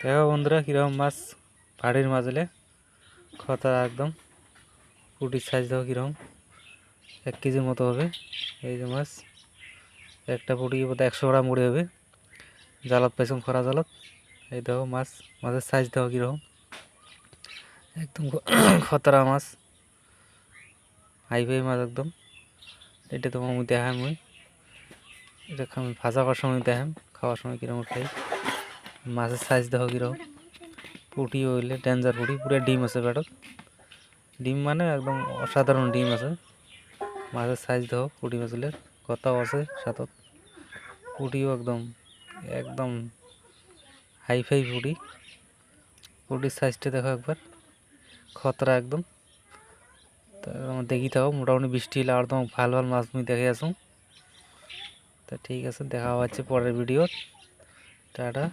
দেখো বন্ধুরা, কীরকম মাছ ভাড়ির মাছলে খতা একদম। পুটির সাইজ দেখো কীরকম। এক কেজির মতো হবে। এই যে মাছ। একটা পুটি বোধ একশো গ্রাম মুড়ি হবে। জালত পাইছম খরা জালত। এই দেখো মাছ। মাছের সাইজ দেখো কীরকম। একদম খতরা মাছ। হাই ফাই মাছ একদম। এটা তোমার মুই দেখাম মুই। এটা ভাজা করার সময় দেখাম খাওয়ার সময় কীরকম খাই। মাছের সাইজ দেখো কীরকম পুটি হইলে ডেঞ্জার পুটি, পুরো ডিম আছে পেটত ডিম মানে একদম অসাধারণ ডিম আছে। মাছের সাইজ দেখো, পুটি মাছগুলোর কথাও আছে সাথত পুটিও একদম একদম হাই ফাই পুটি। পুটির সাইজটা দেখো একবার, খতরা একদম। তা দেখি থাকো, মোটামুটি বৃষ্টি হলে আর তোমার ভালো ভালো মাছ তুমি দেখে আসুন। তা ঠিক আছে, দেখা হচ্ছে পরের ভিডিও টাটা।